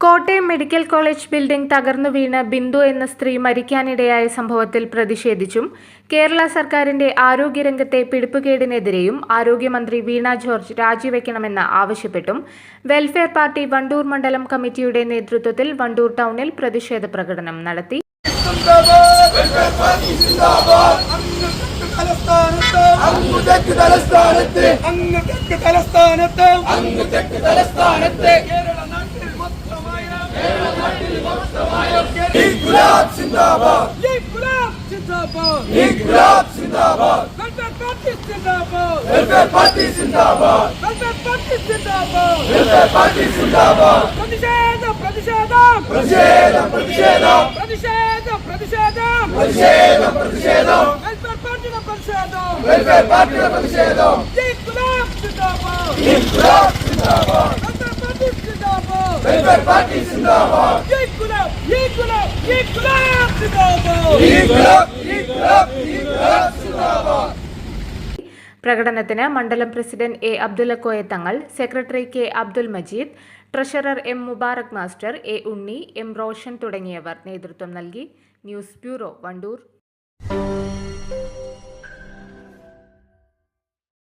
Kottayam medical college building തകർന്നു വീണ് ബിന്ദു എന്ന സ്ത്രീ മരിക്കാനിടയായ സംഭവത്തിൽ പ്രതിഷേധിച്ചും കേരള സർക്കാരിന്റെ ആരോഗ്യരംഗത്തെ പിടിപ്പുകേടിനെതിരെയും ആരോഗ്യമന്ത്രി വീണ ജോർജ് രാജിവെക്കണമെന്ന് ആവശ്യപ്പെട്ടും വെൽഫെയർ പാർട്ടി വണ്ടൂർ മണ്ഡലം കമ്മിറ്റിയുടെ നേതൃത്വത്തിൽ വണ്ടൂർ ടൗണിൽ പ്രതിഷേധ പ്രകടനം നടത്തി. അങ്ങ് തെക്ക് തലസ്ഥാനത്ത്. അങ്ങ് തലസ്ഥാനത്ത് അങ്ങ് തെക്ക് തലസ്ഥാനത്ത് കേരള നാട്ടിൽ മൊത്തമായ കേരള നാട്ടിൽ മൊത്തമായ ഇൻകുലാബ് സിന്ദാബാദ്. ഇൻകുലാബ് സിന്ദാബാദ്. ഇൻകുലാബ് സിന്ദാബാദ്. വെൽഫെയർ പാർട്ടി സിന്ദാബാദ്. വെൽഫെയർ പാർട്ടി സിന്ദാബാദ്. വെൽഫെയർ പാർട്ടി സിന്ദാബാദ്. വെൽഫെയർ പാർട്ടി സിന്ദാബാദ്. പ്രതിഷേധം പ്രതിഷേധം. പ്രതിഷേധം പ്രതിഷേധം. പ്രതിഷേധം പ്രതിഷേധം. പ്രതിഷേധം പ്രതിഷേധം. വെൽഫെയർ പാർട്ടിയുടെ പ്രതിഷേധം. വെൽഫെയർ പാർട്ടിയുടെ പ്രതിഷേധം. ഇൻകുലാബ് സിന്ദാബാദ്. ഇൻകുലാബ് സിന്ദാബാദ്. വെൽഫെയർ പാർട്ടി സിന്ദാബാദ്. വെൽഫെയർ പാർട്ടി സിന്ദാബാദ് ഇൻകുലാബ് ഇൻകുലാബ് ഇൻകുലാബ് സിന്ദാബാദ് ഇൻകുലാബ് ഇൻകുലാബ് ഇൻകുലാബ് സിന്ദാബാദ് പ്രകടനത്തിന് മണ്ഡലം president A Abdullakoya Thangal secretary K Abdul Majeed treasurer M Mubarak master A Unni M Roshan തുടങ്ങിയവർ നേതൃത്വം നൽകി. News bureau Wandoor.